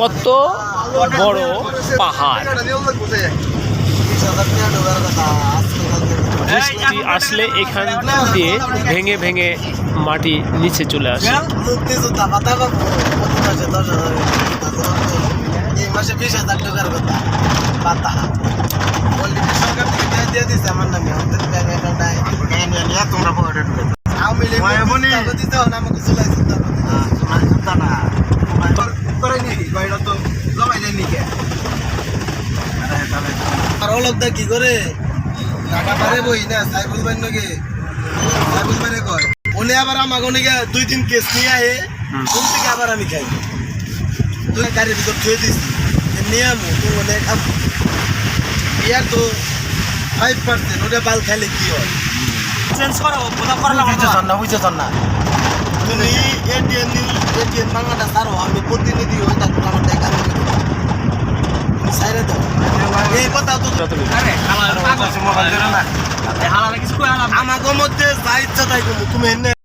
কত বড় পাহাড়? বৃষ্টি আসলে এখান দিয়ে ভেঙে ভেঙে মাটি নিচে চলে আসে। মুক্তিযোদ্ধা আর অলক কি করে? টাকা পারে বই না? সাইফুল ভাই নাকি? সাইফুল ভাই কয় উনি আবার আমাকে নাকি দুই দিন কেস নিয়ে আয়ে কোন থেকে আবার আমি খাই? তুই গাড়ির ভিতর থুয়ে দিছি নিয়ে আমু তুই মানে খাব ইয়ার তো ফাইভ পার্সেন্ট ওটা বাল খাইলে কি হয়? চেঞ্জ করো বোধা করা বুঝেছেন না। বুঝেছেন না তুমি এটিএম এটিএম বাংলাটা ছাড়ো আমি প্রতিনিধি হই তারপর আমার টাকা আমাকে মধ্যে যা ইচ্ছা তাই করব তুমি